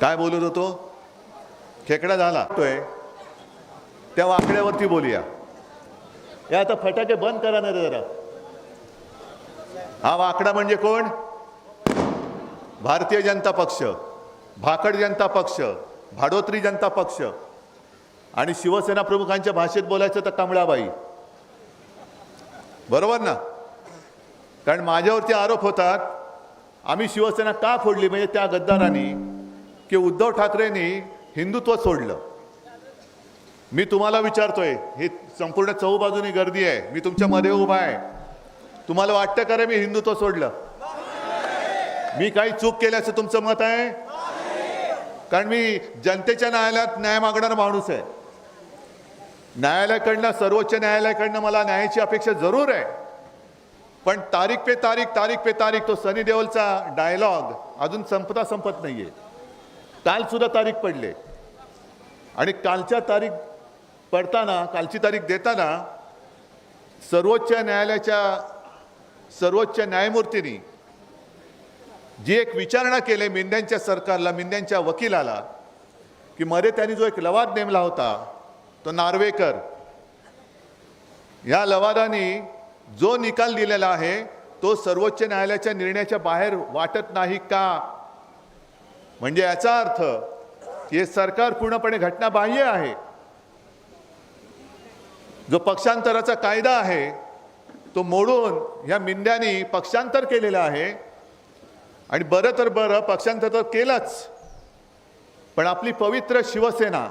काय बोलत होतो? खेकडा झाला. तोय. त्या वाकड्यावरती बोलूया. हे आता फटाके बंद करा ना जरा. हा वाकडा म्हणजे कोण? भारतीय जनता पक्ष भाकड जनता पक्ष भाडोत्री जनता पक्ष. आणि शिवसेना प्रमुखांच्या भाषेत बोलायचं तर कमळाबाई. बरोबर ना? कारण माझ्यावरती आरोप होतात आम्ही शिवसेना का फोडली? म्हणजे त्या गद्दारांनी की उद्धव ठाकरेंनी हिंदुत्व सोडलं. मी तुम्हाला विचारतोय ही संपूर्ण चहूबाजूनी गर्दी आहे मी तुमच्या मध्ये उभा आहे. तुम्हाला वाटतं का रे मी हिंदुत्व सोडलं? मी काही चूक केल्याचं तुमचं मत आहे? कारण मी जनतेच्या न्यायालयात न्याय मागणारा माणूस आहे. न्यायालयाकडनं सर्वोच्च न्यायालयाकडनं मला न्यायाची अपेक्षा जरूर आहे. पण तारीख पे तारीख तारीख पे तारीख तो सनी देओलचा डायलॉग अजून संपता संपत नाहीये. कालसुद्धा तारीख पडले. आणि कालच्या तारीख पडताना कालची तारीख देताना सर्वोच्च न्यायालयाच्या सर्वोच्च न्यायमूर्तींनी जी एक विचारणा केली मेंढ्यांच्या सरकारला मेंढ्यांच्या वकिलाला की मध्ये त्यांनी जो एक लवाद नेमला होता तो नार्वेकर या लवादाने जो निकाल दिलेला आहे तो सर्वोच्च न्यायालयाच्या निर्णयाच्या बाहेर वाटत नाही का? म्हणजे याचा अर्थ हे सरकार पूर्णपणे घटनाबाह्य आहे. जो पक्षांतराचा कायदा आहे तो मोडून ह्या मिंड्यांनी पक्षांतर केलेलं आहे. आणि बरं तर बरं पक्षांतर तर केलंच. पण आपली पवित्र शिवसेना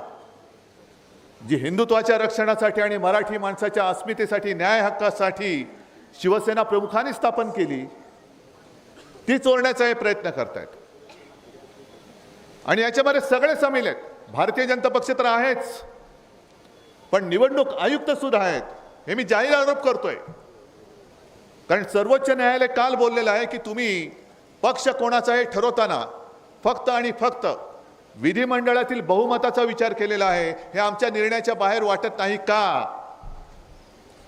जी हिंदुत्वाच्या रक्षणासाठी आणि मराठी माणसाच्या अस्मितेसाठी न्याय हक्कासाठी शिवसेना प्रमुखांनी स्थापन केली ती चोरण्याचा हे प्रयत्न करतायत. आणि याच्यामध्ये सगळे सामील आहेत. भारतीय जनता पक्ष तर आहेच. पण निवडणूक आयुक्त सुद्धा आहेत. हे मी जाहीर आरोप करतोय. कारण सर्वोच्च न्यायालय काल बोललेलं आहे की तुम्ही पक्ष कोणाचा हे ठरवताना फक्त आणि फक्त विधिमंडळातील बहुमताचा विचार केलेला आहे. हे आमच्या निर्णयाच्या बाहेर वाटत नाही का?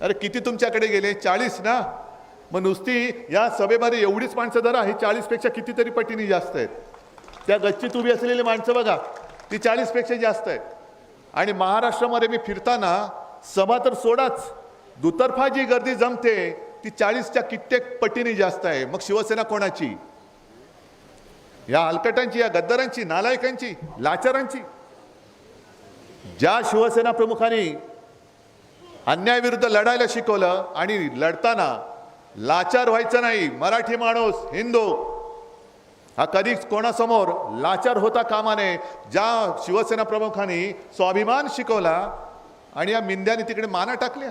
अरे किती तुमच्याकडे गेले? चाळीस ना? मग नुसती या सभेमध्ये एवढीच माणसं धरा. ही चाळीसपेक्षा कितीतरी पटीने जास्त आहेत. त्या गच्चीत उभी असलेली माणसं बघा ती चाळीसपेक्षा जास्त आहे आणि महाराष्ट्रामध्ये मी फिरताना सभा तर सोडाच दुतर्फा जी गर्दी जमते ती चाळीसच्या कित्येक पटीने जास्त आहे. मग शिवसेना कोणाची? या हलकटांची या गद्दारांची नालायकांची लाचारांची. ज्या शिवसेना प्रमुखांनी अन्यायाविरुद्ध लढायला शिकवलं आणि लढताना लाचार व्हायचं नाही मराठी माणूस हिंदू हा कधीच कोणासमोर लाचार होता कामा नये ज्या शिवसेना प्रमुखांनी स्वाभिमान शिकवला आणि या मिंद्याने तिकडे माना टाकल्या.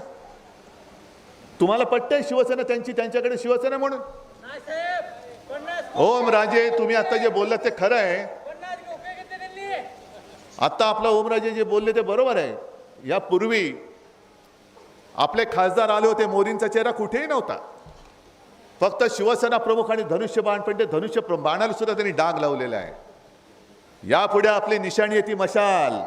तुम्हाला पटतंय शिवसेना त्यांची त्यांच्याकडे शिवसेना म्हणून? ओम राजे तुम्ही आता जे बोललात ते खरं आहे. आता आपला ओमराजे जे बोलले ते बरोबर आहे. यापूर्वी आपले खासदार आले होते मोदींचा चेहरा कुठेही नव्हता. फक्त शिवसेना प्रमुख आणि धनुष्य बाण पण ते धनुष्य बाणाला सुद्धा त्यांनी डाग लावलेला आहे. यापुढे आपली निशाणी आहे ती मशाल.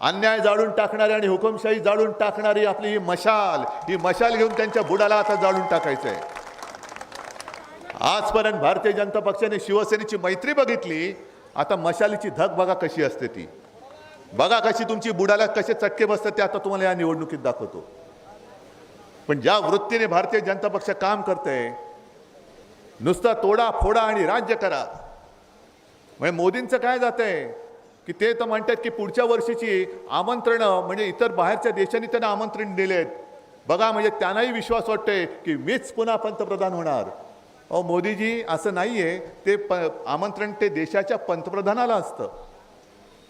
अन्याय जाळून टाकणारी आणि हुकुमशाही जाळून टाकणारी आपली ही मशाल. ही मशाल घेऊन त्यांच्या बुडाला आता जाळून टाकायचं आहे आजपर्यंत भारतीय जनता पक्षाने शिवसेनेची मैत्री बघितली. आता मशालीची धग बघा कशी असते ती. बघा कशी तुमची बुडाला कसे चटके बसतात ते आता तुम्हाला या निवडणुकीत दाखवतो. पण ज्या वृत्तीने भारतीय जनता पक्ष काम करतंय नुसता तोडा फोडा आणि राज्य करा. म्हणजे मोदींचं काय जात आहे की ते तर म्हणतात की पुढच्या वर्षीची आमंत्रणं म्हणजे इतर बाहेरच्या देशांनी त्यांना आमंत्रण दिलेत. बघा म्हणजे त्यांनाही विश्वास वाटतोय की मीच पुन्हा पंतप्रधान होणार. अहो मोदीजी असं नाही आहे ते प आमंत्रण ते देशाच्या पंतप्रधानाला असतं.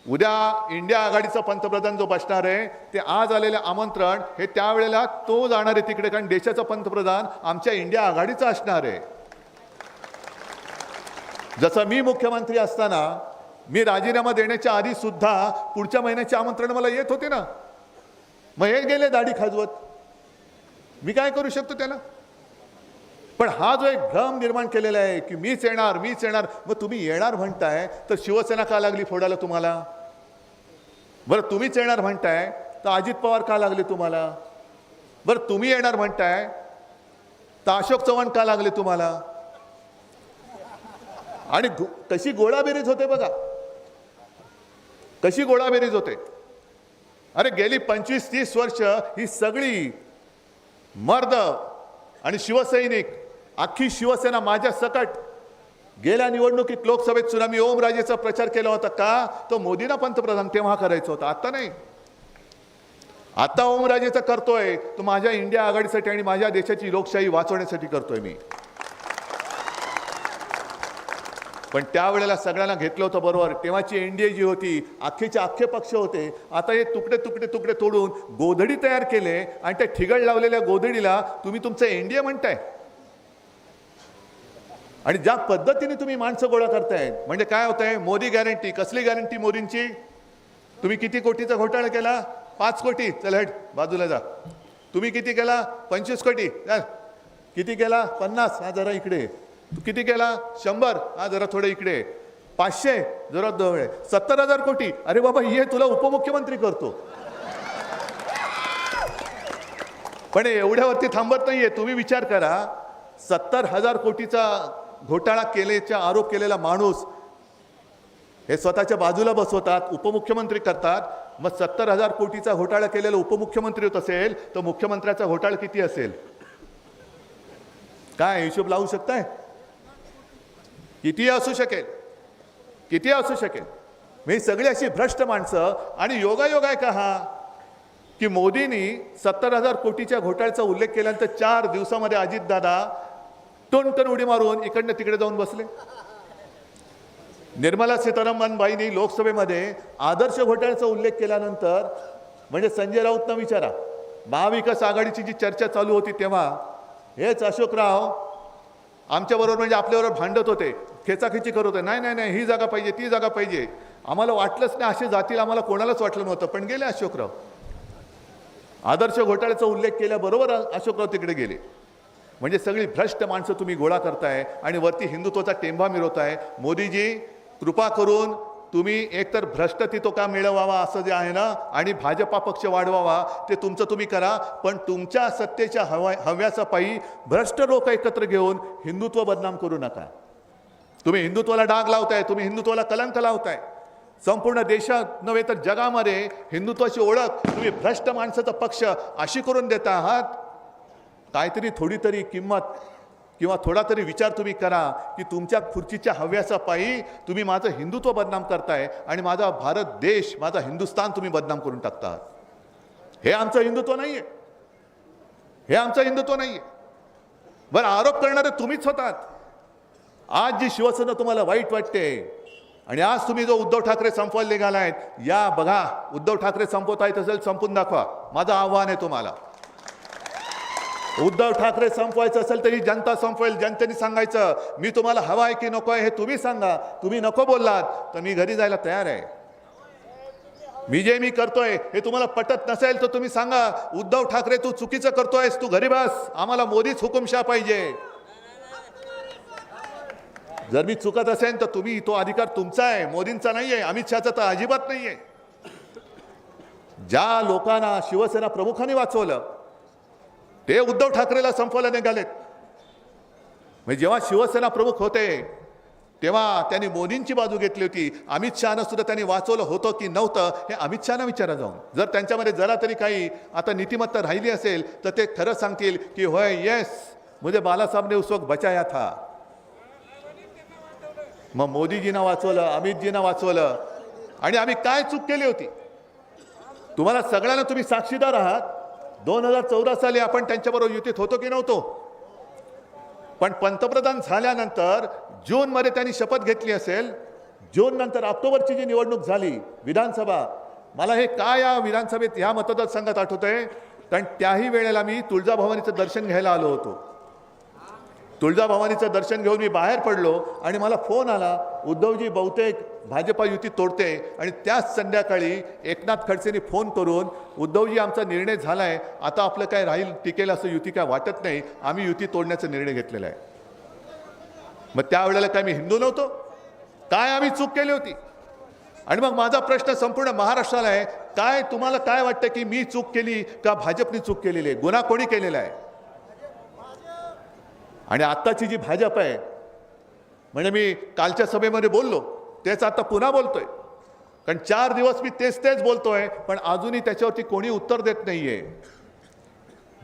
उद्या इंडिया आघाडीचा पंतप्रधान जो बसणार आहे ते आज आलेलं आमंत्रण हे त्यावेळेला तो जाणार आहे तिकडे कारण देशाचा पंतप्रधान आमच्या इंडिया आघाडीचा असणार आहे. जसं मी मुख्यमंत्री असताना मी राजीनामा देण्याच्या आधी सुद्धा पुढच्या महिन्याचे आमंत्रण मला येत होते ना. मग हे गेले दाढी खाजवत. मी काय करू शकतो त्याला? पण हा जो एक भ्रम निर्माण केलेला आहे की मीच येणार मीच येणार मग तुम्ही येणार म्हणताय तर शिवसेना का लागली फोडायला तुम्हाला? बरं तुम्हीच येणार म्हणताय तर अजित पवार का लागले तुम्हाला? बरं तुम्ही येणार म्हणताय तर अशोक चव्हाण का लागले तुम्हाला? आणि कशी गोळाबेरीज होते बघा. कशी गोळाबेरीज होते. अरे गेली पंचवीस तीस वर्ष ही सगळी मर्द आणि शिवसैनिक अख्खी शिवसेना माझ्या सकट. गेल्या निवडणुकीत लोकसभेत सुद्धा मी ओमराजेचा प्रचार केला होता का? तो मोदींना पंतप्रधान तेव्हा करायचं होतं आता नाही. आता ओमराजेचा करतोय. तो माझ्या इंडिया आघाडीसाठी आणि माझ्या देशाची लोकशाही वाचवण्यासाठी करतोय मी. पण त्यावेळेला सगळ्यांना घेतलं होतं बरोबर. तेव्हाची एनडीए जी होती अख्खेचे अख्खे पक्ष होते. आता हे तुकडे तुकडे तुकडे तोडून गोधडी तयार केले आणि त्या ठिगळ लावलेल्या गोधडीला तुम्ही तुमचं एनडीए म्हणताय. आणि ज्या पद्धतीने तुम्ही माणसं गोळा करताय म्हणजे काय होत आहे मोदी गॅरंटी कसली गॅरंटी मोदींची? तुम्ही किती कोटीचा घोटाळा केला? पाच कोटी. चल हट. बाजूला जा. तुम्ही किती केला? पंचवीस कोटी. चल. किती केला? पन्नास. हा जरा इकडे तू किती केला? शंभर. हा जरा थोडं इकडे. पाचशे? जरा जवळ. आहे सत्तर हजार कोटी. अरे बाबा हे तुला उपमुख्यमंत्री करतो. पण एवढ्यावरती थांबत नाहीये. तुम्ही विचार करा. सत्तर हजार कोटीचा घोटाळा केल्याचा आरोप केलेला माणूस हे स्वतःच्या बाजूला बसवतात उपमुख्यमंत्री करतात. मग सत्तर हजार कोटीचा घोटाळा केलेला उपमुख्यमंत्री होत असेल तर मुख्यमंत्र्याचा घोटाळा किती असेल? काय हिशोब लावू शकताय? किती असू शकेल किती असू शकेल मी सगळी अशी भ्रष्ट माणसं आणि योगायोग आहे का हा? की मोदींनी सत्तर हजार कोटीच्या घोटाळ्याचा उल्लेख केल्यानंतर चार दिवसामध्ये अजितदादा टोनटन उडी मारून इकडनं तिकडे जाऊन बसले. निर्मला सीतारामन बाईंनी लोकसभेमध्ये आदर्श घोटाळ्याचा उल्लेख केल्यानंतर म्हणजे संजय राऊतना विचारा महाविकास आघाडीची जी चर्चा चालू होती तेव्हा हेच अशोकराव आमच्याबरोबर म्हणजे आपल्याबरोबर भांडत होते खेचाखेची करत होते. नाही नाही नाही ही जागा पाहिजे ती जागा पाहिजे. आम्हाला वाटलंच नाही असे जातील आम्हाला कोणालाच वाटलं नव्हतं. पण गेले अशोकराव. आदर्श घोटाळ्याचा उल्लेख केल्याबरोबर अशोकराव तिकडे गेले. म्हणजे सगळी भ्रष्ट माणसं तुम्ही गोळा करताय आणि वरती हिंदुत्वाचा टेंबा मिरवताय. मोदीजी कृपा करून तुम्ही एकतर भ्रष्ट तितो का मिळवावा असं जे आहे ना आणि भाजपा पक्ष वाढवावा ते तुमचं तुम्ही करा पण तुमच्या सत्तेच्या हवा हव्याचा पायी भ्रष्ट लोक एकत्र घेऊन हिंदुत्व बदनाम करू नका. तुम्ही हिंदुत्वाला डाग लावताय तुम्ही हिंदुत्वाला कलंक लावताय. संपूर्ण देशात नव्हे तर जगामध्ये हिंदुत्वाची ओळख तुम्ही भ्रष्ट माणसाचा पक्ष अशी करून देता आहात. काहीतरी थोडी तरी किंमत किंवा थोडा तरी विचार तुम्ही करा की तुमच्या खुर्चीच्या हव्याचा पायी तुम्ही माझं हिंदुत्व बदनाम करताय आणि माझा भारत देश माझा हिंदुस्थान तुम्ही बदनाम करून टाकता हे आमचं हिंदुत्व आहे हे आमचं हिंदुत्व आहे बरं आरोप करणारे तुम्हीच होतात. आज जी शिवसेना तुम्हाला वाईट वाटते आणि आज तुम्ही जो उद्धव ठाकरे संपवायला निघालायत या बघा उद्धव ठाकरे संपवता येत असेल संपून दाखवा. माझं आव्हान आहे तुम्हाला. उद्धव ठाकरे संपवायचं असेल तरी जनता संपवेल जनतेने सांगायचं मी तुम्हाला हवा आहे की नको आहे हे तुम्ही सांगा तुम्ही नको बोललात तर मी घरी जायला तयार आहे. मी जे मी करतोय हे तुम्हाला पटत नसेल तर तुम्ही सांगा उद्धव ठाकरे तू चुकीचं करतोयस तू घरी बस आम्हाला मोदीच हुकुमशा पाहिजे. जर मी चुकत असेल तर तुम्ही तो अधिकार तुमचा आहे मोदींचा नाही आहे अमित शहाचा तर अजिबात नाही आहे ज्या लोकांना शिवसेना प्रमुखांनी वाचवलं ते उद्धव ठाकरेला संपवायला निघालेत. म्हणजे जेव्हा शिवसेना प्रमुख होते तेव्हा त्यांनी मोदींची बाजू घेतली होती. अमित शहानं सुद्धा त्यांनी वाचवलं होतं की नव्हतं हे अमित शहाना विचारा जाऊन. जर त्यांच्यामध्ये जरा तरी काही आता नीतिमत्ता राहिली असेल तर ते खरं सांगतील की होय येस मुझे म्हणजे बालासाहेबने उस वक्त बचाया था. मग मोदीजीनं वाचवलं अमितजीनं वाचवलं. आणि आम्ही काय चूक केली होती? तुम्हाला सगळ्यांना तुम्ही साक्षीदार आहात. दोन हजार चौदा साली आपण त्यांच्याबरोबर युतीत होतो की नव्हतो? पण पंतप्रधान झाल्यानंतर जूनमध्ये त्यांनी शपथ घेतली असेल. जून नंतर ऑक्टोबरची जी निवडणूक झाली विधानसभा मला हे काय या विधानसभेत ह्या मतदारसंघात आहे कारण त्याही वेळेला मी तुळजाभवानीचं दर्शन घ्यायला आलो होतो. तुळजाभवानीचं दर्शन घेऊन मी बाहेर पडलो आणि मला फोन आला उद्धवजी बहुतेक भाजपा युती तोडते आणि त्याच संध्याकाळी एकनाथ खडसेंनी फोन करून उद्धवजी आमचा निर्णय झाला आहे आता आपलं काय राहील टिकेल असं युती काय वाटत नाही. आम्ही युती तोडण्याचा निर्णय घेतलेला आहे. मग त्यावेळेला काय मी हिंदू नव्हतो? काय आम्ही चूक केली होती? आणि मग माझा प्रश्न संपूर्ण महाराष्ट्राला आहे. काय तुम्हाला काय वाटतं की मी चूक केली का भाजपनी चूक केलेली आहे? गुन्हा कोणी केलेला आहे? आणि आत्ताची जी भाजप आहे म्हणजे मी कालच्या सभेमध्ये बोललो तेच आता पुन्हा बोलतोय. कारण चार दिवस मी तेच तेच बोलतोय पण अजूनही त्याच्यावरती कोणी उत्तर देत नाहीये.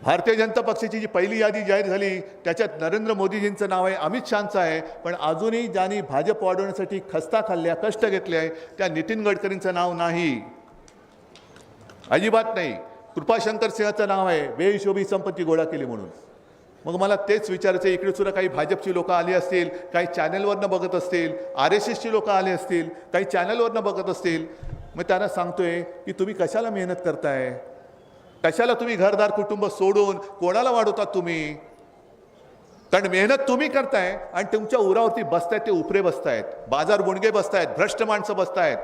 भारतीय जनता पक्षाची जी पहिली यादी जाहीर झाली त्याच्यात नरेंद्र मोदीजींचं नाव आहे अमित शहाचं आहे पण अजूनही ज्यांनी भाजप वाढवण्यासाठी खस्ता खाल्ल्या कष्ट घेतले आहे त्या नितीन गडकरींचं नाव नाही. अजिबात नाही. कृपाशंकर सिंहाचं नाव आहे बेहिशोबी संपत्ती गोळा केली म्हणून. मग मला तेच विचारायचं आहे, इकडे सुद्धा काही भाजपची लोकं आली असतील काही चॅनलवरनं बघत असतील आर एस एसची लोकं आली असतील काही चॅनलवरनं बघत असतील. मग त्यांना सांगतोय की तुम्ही कशाला मेहनत करताय? कशाला तुम्ही घरदार कुटुंब सोडून कोणाला वाढवतात तुम्ही? कारण मेहनत तुम्ही करताय आणि तुमच्या उरावरती बसतायत ते उपरे बसतायत. बाजार गुणगे बसतायत भ्रष्ट माणसं बसतायत.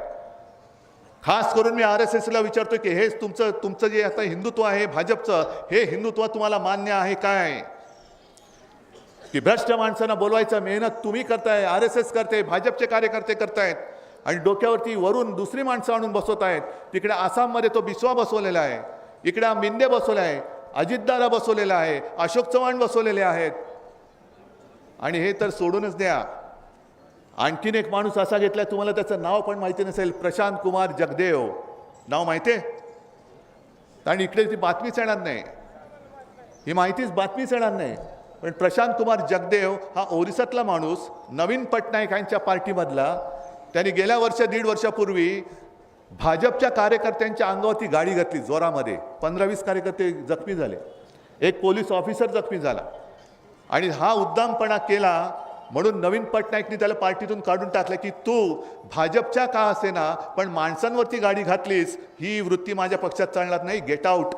खास करून मी आर एस एसला विचारतोय की हेच तुमचं तुमचं जे आता हिंदुत्व आहे भाजपचं हे हिंदुत्व तुम्हाला मान्य आहे काय? की भ्रष्ट माणसांना बोलवायचं मेहनत तुम्ही करताय आर एस एस करते भाजपचे कार्यकर्ते करतायत आणि डोक्यावरती वरून दुसरी माणसं आणून बसवत आहेत. तिकडे आसाममध्ये तो बिस्वा बसवलेला आहे इकडे मिंदे बसवला आहे अजितदारा बसवलेला आहे अशोक चव्हाण बसवलेले आहेत. आणि हे तर सोडूनच द्या. आणखीन एक माणूस असा घेतलाय तुम्हाला त्याचं नाव पण माहिती नसेल प्रशांत कुमार जगदेव. नाव माहिती आहे? आणि इकडे ती बातमीच येणार नाही. ही माहितीच बातमीच येणार नाही. पण प्रशांत कुमार जगदेव हा ओरिसातला माणूस नवीन पटनाईक यांच्या पार्टीमधला. त्यांनी गेल्या वर्ष दीड वर्षापूर्वी भाजपच्या कार्यकर्त्यांच्या अंगावरती गाडी घातली जोरामध्ये. पंधरा वीस कार्यकर्ते जखमी झाले. एक पोलीस ऑफिसर जखमी झाला. आणि हा उद्दामपणा केला म्हणून नवीन पटनाईकनी त्याला पार्टीतून काढून टाकलं की तू भाजपच्या का असेना पण माणसांवरती गाडी घातलीस ही वृत्ती माझ्या पक्षात चालणार नाही गेट आऊट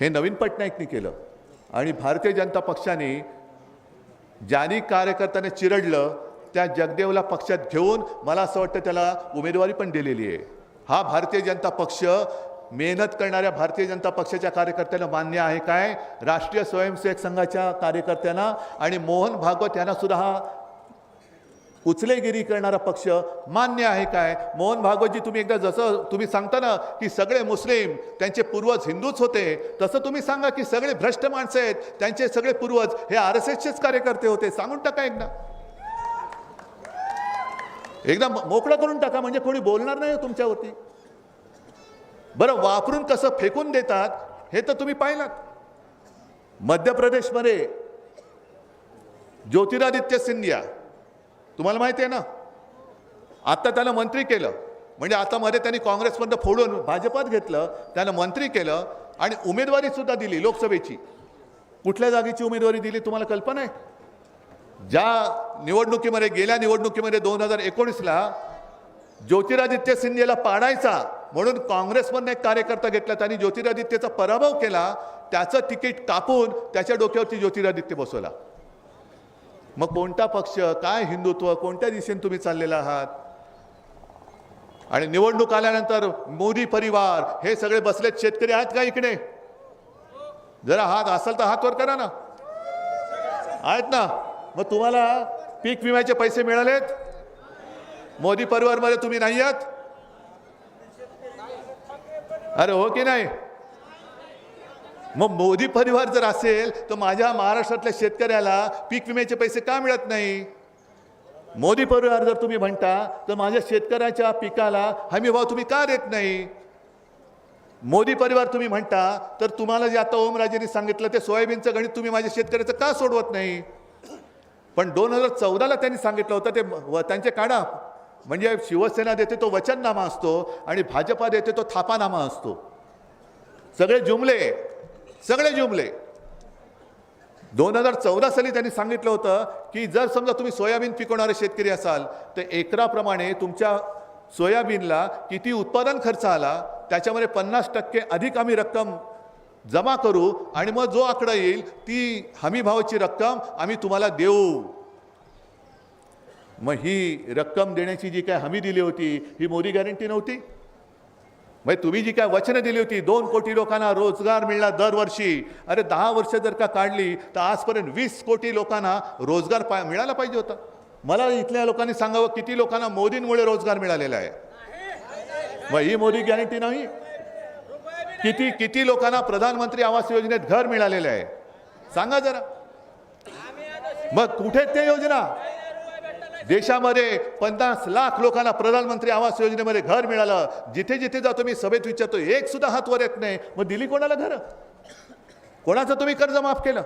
हे नवीन पटनाईकनी केलं. आणि भारतीय जनता पक्षाने ज्यानी कार्यकर्त्याने चिरडलं त्या जगदेवला पक्षात घेऊन मला असं वाटतं त्याला उमेदवारी पण दिलेली आहे. हा भारतीय जनता पक्ष मेहनत करणाऱ्या भारतीय जनता पक्षाच्या कार्यकर्त्यांना मान्य आहे काय? राष्ट्रीय स्वयंसेवक संघाच्या कार्यकर्त्यांना आणि मोहन भागवत यांना सुद्धा हा उचलेगिरी करणारा पक्ष मान्य आहे काय? मोहन भागवतजी तुम्ही एकदा जसं तुम्ही सांगता ना की सगळे मुस्लिम त्यांचे पूर्वज हिंदूच होते तसं तुम्ही सांगा की सगळे भ्रष्ट माणसं आहेत त्यांचे सगळे पूर्वज हे आर एस एसचेच कार्यकर्ते होते. सांगून टाका एकदा. एकदा मोकळं करून टाका म्हणजे कोणी बोलणार नाही हो तुमच्यावरती. बरं वापरून कसं फेकून देतात हे तर तुम्ही पाहिलात. मध्य प्रदेशमध्ये ज्योतिरादित्य सिंधिया तुम्हाला माहिती आहे ना? आता त्याला मंत्री केलं. म्हणजे आता मध्ये त्यांनी काँग्रेसमधनं फोडून भाजपात घेतलं त्यानं मंत्री केलं आणि उमेदवारी सुद्धा दिली लोकसभेची. कुठल्या जागेची उमेदवारी दिली तुम्हाला कल्पना आहे? ज्या निवडणुकीमध्ये गेल्या निवडणुकीमध्ये दोन हजार एकोणीसला ज्योतिरादित्य सिंधेला पाडायचा म्हणून काँग्रेसमधनं एक कार्यकर्ता घेतला त्यांनी ज्योतिरादित्यचा पराभव केला त्याचं तिकीट कापून त्याच्या डोक्यावरती ज्योतिरादित्य बसवला. मग कोणता पक्ष काय हिंदुत्व कोणत्या दिशेने तुम्ही चाललेला आहात? आणि निवडणूक आल्यानंतर मोदी परिवार हे सगळे बसलेत शेतकरी आहेत का इकडे? जरा हात असेल तर हात वर करा ना. आहेत ना? मग तुम्हाला पीक विम्याचे पैसे मिळालेत? मोदी परिवारमध्ये तुम्ही नाही आहात अरे हो की नाही? मग मोदी परिवार जर असेल तर माझ्या महाराष्ट्रातल्या शेतकऱ्याला पीक विम्याचे पैसे का मिळत नाही? मोदी परिवार जर तुम्ही म्हणता तर माझ्या शेतकऱ्याच्या पिकाला हमी भाव तुम्ही का देत नाही? मोदी परिवार तुम्ही म्हणता तर तुम्हाला जे आता ओमराजेंनी सांगितलं ते सोयाबीनचं गणित तुम्ही माझ्या शेतकऱ्याचं का सोडवत नाही? पण दोन हजार चौदाला त्यांनी सांगितलं होतं ते व- त्यांचे काढा म्हणजे शिवसेना देते तो वचननामा असतो आणि भाजपा देते तो थापानामा असतो. सगळे जुमले. सगळे जुमले. दोन हजार चौदा साली त्यांनी सांगितलं होतं की जर समजा तुम्ही सोयाबीन पिकवणारे शेतकरी असाल तर एकराप्रमाणे तुमच्या सोयाबीनला किती उत्पादन खर्च आला त्याच्यामध्ये पन्नास टक्के अधिक आम्ही रक्कम जमा करू आणि मग जो आकडा येईल ती हमीभावाची रक्कम आम्ही तुम्हाला देऊ. मग ही रक्कम देण्याची जी काय हमी दिली होती ही मोदी गॅरंटी नव्हती? म्हणजे तुम्ही जी काय वचनं दिली होती दोन कोटी लोकांना रोजगार मिळणार दरवर्षी. अरे दहा वर्ष जर का काढली तर आजपर्यंत वीस कोटी लोकांना रोजगार पा मिळाला पाहिजे होता. मला इथल्या लोकांनी सांगावं किती लोकांना मोदींमुळे रोजगार मिळालेला आहे? मग ही मोदी गॅरंटी नाही. किती किती लोकांना प्रधानमंत्री आवास योजनेत घर मिळालेलं आहे? सांगा जरा. मग कुठे आहेत योजना? देशामध्ये पन्नास लाख लोकांना प्रधानमंत्री आवास योजनेमध्ये घर मिळालं. जिथे जिथे जातो मी सभेत विचारतो एक सुद्धा हात वर येत नाही. मग दिली कोणाला घर? कोणाचं तुम्ही कर्ज माफ केलं?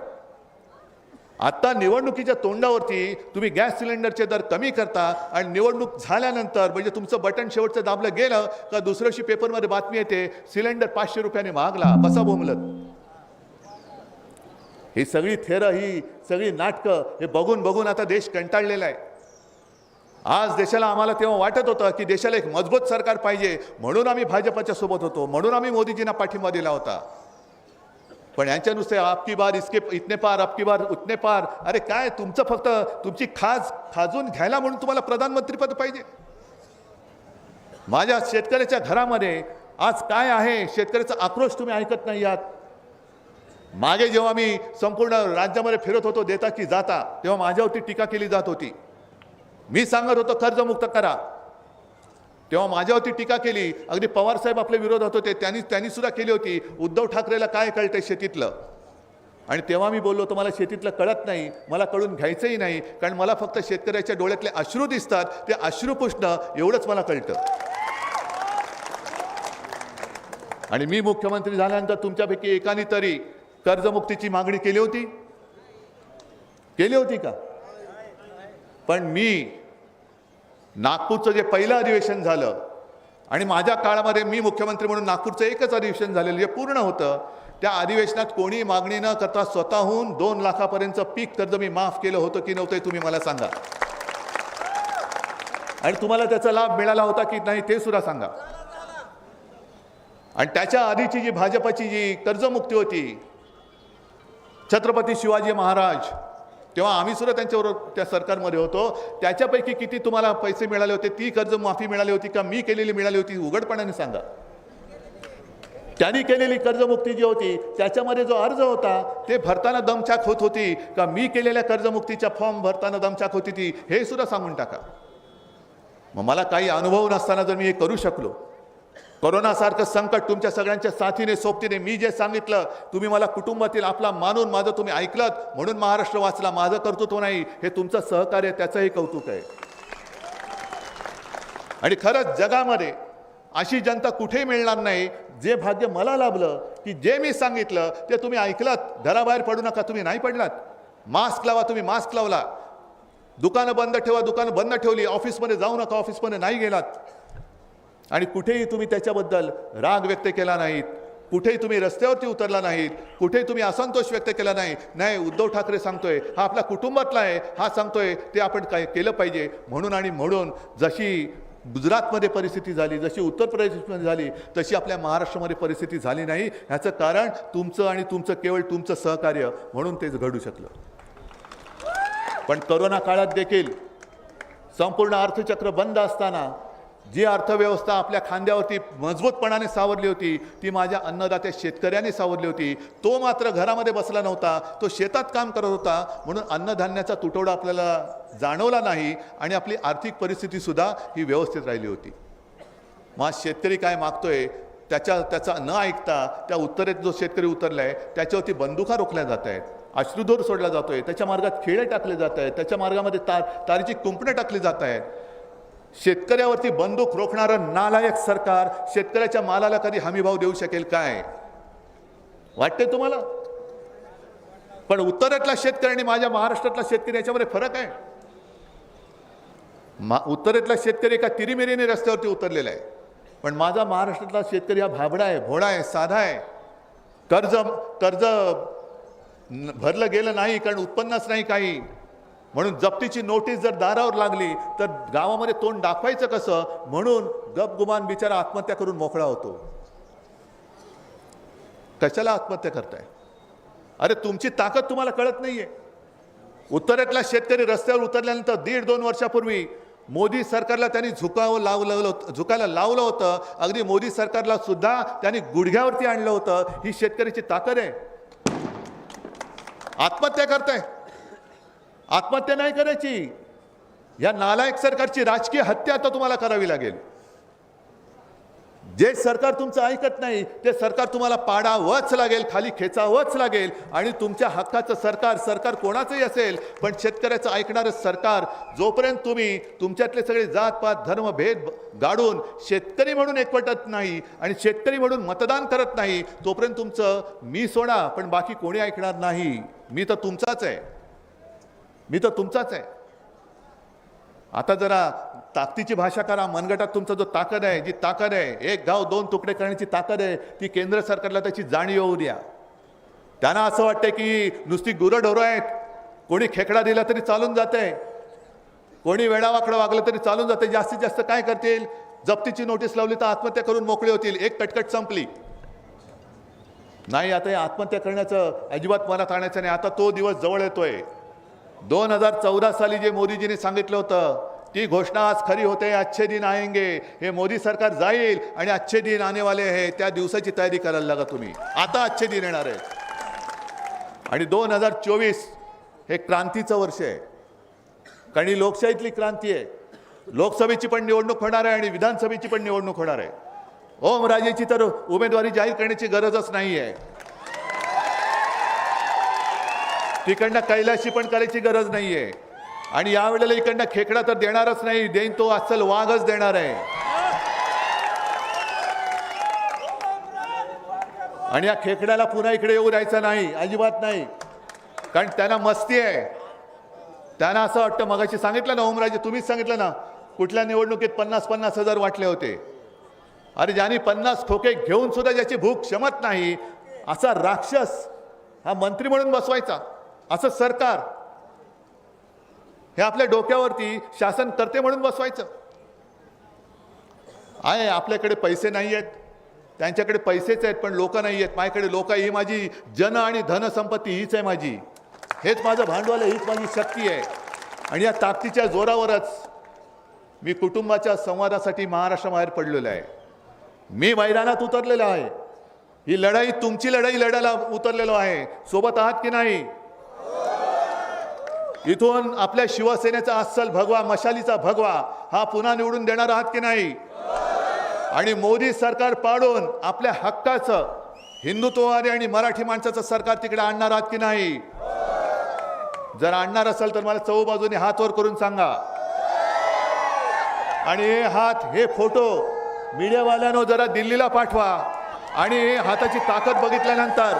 आत्ता निवडणुकीच्या तोंडावरती तुम्ही गॅस सिलेंडरचे दर कमी करता आणि निवडणूक झाल्यानंतर म्हणजे तुमचं बटन शेवटचं दाबलं गेलं का दुसऱ्याशी पेपरमध्ये बातमी येते सिलेंडर पाचशे रुपयाने मागला बसा बोमलत ही सगळी थेरं ही सगळी नाटकं हे बघून बघून आता देश कंटाळलेला आहे. आज देशाला आम्हाला तेव्हा वाटत होतं की देशाला एक मजबूत सरकार पाहिजे. म्हणून आम्ही भाजपच्या सोबत होतो. म्हणून आम्ही मोदीजींना पाठिंबा दिला होता. पण यांच्या नुसते आपकी बार इसके इतने पार आपकी बार उतने पार. अरे काय तुमचं फक्त तुमची खाज खाजून घ्यायला म्हणून तुम्हाला प्रधानमंत्रीपद पाहिजे? माझ्या शेतकऱ्याच्या घरामध्ये आज काय आहे शेतकऱ्याचा आक्रोश तुम्ही ऐकत नाही आहात. मागे जेव्हा मी संपूर्ण राज्यामध्ये फिरत होतो देता की जाता तेव्हा माझ्यावरती टीका केली जात होती. मी सांगत होतो कर्जमुक्त करा. तेव्हा माझ्यावरती टीका केली. अगदी पवार साहेब आपल्या विरोधात होते त्यांनी त्यांनी सुद्धा केली होती. उद्धव ठाकरेला काय कळतंय शेतीतलं? आणि तेव्हा मी बोललो तुम्हाला शेतीतलं कळत नाही. मला कळून घ्यायचंही नाही. कारण मला फक्त शेतकऱ्याच्या डोळ्यातले अश्रू दिसतात. ते अश्रू पुसणं एवढंच मला कळतं. आणि मी मुख्यमंत्री झाल्यानंतर तुमच्यापैकी एकाने तरी कर्जमुक्तीची मागणी केली होती? केली होती का? पण मी नागपूरचं जे पहिलं अधिवेशन झालं आणि माझ्या काळामध्ये मी मुख्यमंत्री म्हणून नागपूरचं एकच अधिवेशन झालेलं जे पूर्ण होतं त्या अधिवेशनात कोणी मागणी न करता स्वतःहून दोन लाखापर्यंत पीक कर्ज मी माफ केलं होतं की नव्हतं तुम्ही मला सांगा. आणि तुम्हाला त्याचा लाभ मिळाला होता की नाही ते सुद्धा सांगा. आणि त्याच्या आधीची जी भाजपाची जी कर्जमुक्ती होती छत्रपती शिवाजी महाराज तेव्हा आम्ही सुद्धा त्यांच्याबरोबर त्या सरकारमध्ये होतो. त्याच्यापैकी किती तुम्हाला पैसे मिळाले होते ती कर्ज माफी मिळाली होती का मी केलेली मिळाली होती उघडपणाने सांगा. त्यांनी केलेली कर्जमुक्ती जी होती त्याच्यामध्ये जो अर्ज होता ते भरताना दमछाक होत होती का मी केलेल्या कर्जमुक्तीच्या फॉर्म भरताना दमछाक होती ती हे सुद्धा सांगून टाका. मग मला काही अनुभव नसताना जर मी हे करू शकलो कोरोनासारखं संकट तुमच्या सगळ्यांच्या साथीने सोबतीने मी जे सांगितलं तुम्ही मला कुटुंबातील आपला मानून माझं तुम्ही ऐकलत म्हणून महाराष्ट्र वाचला माझं कर्तृत्व नाही हे तुमचं सहकार्य त्याचंही कौतुक आहे. आणि खरंच जगामध्ये अशी जनता कुठेही मिळणार नाही जे भाग्य मला लाभलं की जे मी सांगितलं ते तुम्ही ऐकलात घराबाहेर पडू नका तुम्ही नाही पडलात. मास्क लावा तुम्ही मास्क लावला. दुकानं बंद ठेवा दुकानं बंद ठेवली ऑफिसमध्ये जाऊ नका ऑफिसमध्ये नाही गेलात. आणि कुठेही तुम्ही त्याच्याबद्दल राग व्यक्त केला नाहीत कुठेही तुम्ही रस्त्यावरती उतरला नाहीत कुठेही तुम्ही असंतोष व्यक्त केला नाही. नाही उद्धव ठाकरे सांगतोय हा आपला कुटुंबातला आहे हा सांगतोय ते आपण काय केलं पाहिजे. म्हणून आणि म्हणून जशी गुजरातमध्ये परिस्थिती झाली जशी उत्तर प्रदेशमध्ये झाली तशी आपल्या महाराष्ट्रामध्ये परिस्थिती झाली नाही. ह्याचं कारण तुमचं आणि तुमचं केवळ तुमचं सहकार्य. म्हणून तेच घडू शकलं. पण करोना काळात देखील संपूर्ण अर्थचक्र बंद असताना जी अर्थव्यवस्था आपल्या खांद्यावरती मजबूतपणाने सावरली होती ती माझ्या अन्नदात्या शेतकऱ्याने सावरली होती. तो मात्र घरामध्ये बसला नव्हता तो शेतात काम करत होता म्हणून अन्नधान्याचा तुटवडा आपल्याला जाणवला नाही आणि आपली आर्थिक परिस्थितीसुद्धा ही व्यवस्थित राहिली होती. मग शेतकरी काय मागतोय त्याच्या त्याचा न ऐकता त्या उत्तरेत जो शेतकरी उतरला आहे त्याच्यावरती बंदुका रोखल्या जात आहेत अश्रुधूर सोडला जातोय त्याच्या मार्गात खेळे टाकले जात आहेत त्याच्या मार्गामध्ये तार तारीची कुंपणं टाकली जात आहेत शेतकऱ्यावरती बंदूक रोखणारं नालायक सरकार शेतकऱ्याच्या मालाला कधी हमीभाव देऊ शकेल काय? वाटते तुम्हाला? पण उत्तरेतला शेतकरी आणि माझ्या महाराष्ट्रातला शेतकरी याच्यामध्ये फरक आहे. मा उत्तरेतला शेतकरी एका तिरीमिरीने रस्त्यावरती उतरलेला आहे. पण माझा महाराष्ट्रातला शेतकरी हा भाबडा आहे भोळा आहे साधा आहे. कर्ज कर्ज भरलं गेलं नाही कारण उत्पन्नच नाही काही. म्हणून जप्तीची नोटीस जर दारावर लागली तर गावामध्ये तोंड दाखवायचं कसं? म्हणून गपगुमान बिचारा आत्महत्या करून मोकळा होतो. कशाला आत्महत्या करताय? अरे तुमची ताकद तुम्हाला कळत नाहीये. उत्तरेतला शेतकरी रस्त्यावर उतरल्यानंतर दीड दोन वर्षापूर्वी मोदी सरकारला त्यांनी झुकावं लावलं होतं- झुकायला लावलं होतं. अगदी मोदी सरकारला सुद्धा त्यांनी गुडघ्यावरती आणलं होतं. ही शेतकऱ्याची ताकद आहे. आत्महत्या करताय. आत्महत्या नाही करायची. या नालायक सरकारची राजकीय हत्या आता तुम्हाला करावी लागेल. जे सरकार तुमचं ऐकत नाही ते सरकार तुम्हाला पाडावंच लागेल खाली खेचावंच लागेल आणि तुमच्या हक्काचं सरकार सरकार कोणाचंही असेल पण शेतकऱ्याचं ऐकणारं सरकार जोपर्यंत तुम्ही तुमच्यातले सगळे जातपात धर्मभेद गाडून शेतकरी म्हणून एकवटत नाही आणि शेतकरी म्हणून मतदान करत नाही तोपर्यंत तुमचं मी सोडा पण बाकी कोणी ऐकणार नाही. मी तर तुमचाच आहे. मी तर तुमचाच आहे. आता जरा ताकदीची भाषा करा मनगटात तुमचा जो ताकद आहे जी ताकद आहे एक गाव दोन तुकडे करण्याची ताकद आहे ती केंद्र सरकारला त्याची जाणीव येऊ द्या. त्यांना असं वाटतं की नुसती गुरंढोरं आहेत. कोणी खेकडा दिला तरी चालून जाते कोणी वेडावाकडं वागलं तरी चालून जाते जास्तीत जास्त काय करतील? जप्तीची नोटीस लावली तर आत्महत्या करून मोकळी होतील. एक कटकट संपली. नाही आता हे आत्महत्या करण्याचं अजिबात मनात आणायचं नाही. आता तो दिवस जवळ येतोय. दोन हजार चौदा साली जे मोदीजींनी सांगितलं होतं ती घोषणा आज खरी होते अच्छे दिन आएंगे. हे मोदी सरकार जाईल आणि अच्छे दिन आने वाले आहे त्या दिवसाची तयारी करायला लागा तुम्ही. आता अच्छे दिन येणार आहे आणि दोन हजार चोवीस हे क्रांतीचं वर्ष आहे. कारण ही लोकशाहीतली क्रांती आहे. लोकसभेची पण निवडणूक होणार आहे आणि विधानसभेची पण निवडणूक होणार आहे. ओम राजेची तर उमेदवारी जाहीर करण्याची गरजच नाही आहे तिकडनं कैलाशी पण करायची गरज नाही आहे आणि यावेळेला इकडनं खेकडा तर देणारच नाही देईन तो अस्सल वाघच देणार आहे. आणि या खेकड्याला पुन्हा इकडे येऊ द्यायचं नाही अजिबात नाही. कारण त्यांना मस्ती आहे. त्यांना असं वाटतं मगाशी सांगितलं ना ओमराजे तुम्हीच सांगितलं ना कुठल्या निवडणुकीत पन्नास पन्नास हजार वाटले होते. अरे ज्यांनी पन्नास खोके घेऊन सुद्धा ज्याची भूक क्षमत नाही असा राक्षस हा मंत्री म्हणून बसवायचा. असं सरकार. हे आपल्या डोक्यावरती शासन करते म्हणून बसवायचं. आहे आपल्याकडे पैसे नाही आहेत त्यांच्याकडे पैसेच आहेत पण लोक नाही आहेत माझ्याकडे लोक ही माझी जन आणि धनसंपत्ती हीच आहे माझी. हेच माझं भांडवल आहे हीच माझी शक्ती आहे. आणि या ताकदीच्या जोरावरच मी कुटुंबाच्या संवादासाठी महाराष्ट्राबाहेर पडलेलो आहे. मी मैदानात उतरलेलो आहे. ही लढाई तुमची लढाई लढायला उतरलेलो आहे. सोबत आहात की नाही? इथून आपल्या शिवसेनेचा अस्सल भगवा मशालीचा भगवा हा पुन्हा निवडून देणार आहात की नाही? आणि मोदी सरकार पाडून आपल्या हक्काचं हिंदुत्ववादी आणि मराठी माणसाचं सरकार तिकडे आणणार आहात की नाही? जर आणणार असेल तर मला चौ बाजूने हात वर करून सांगा. आणि हे हात हे फोटो मीडियावाल्यानं जरा दिल्लीला पाठवा. आणि हाताची ताकद बघितल्यानंतर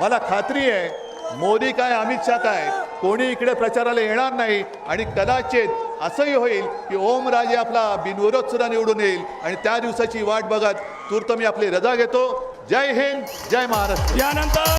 मला खात्री आहे मोदी काय अमित शाह काय कोणी इकडे प्रचाराला येणार नाही आणि कदाचित असंही होईल की ओमराजे आपला बिनविरोध सुद्धा निवडून येईल. आणि त्या दिवसाची वाट बघत तूर्त मी आपली रजा घेतो. जय हिंद जय महाराष्ट्र. यानंतर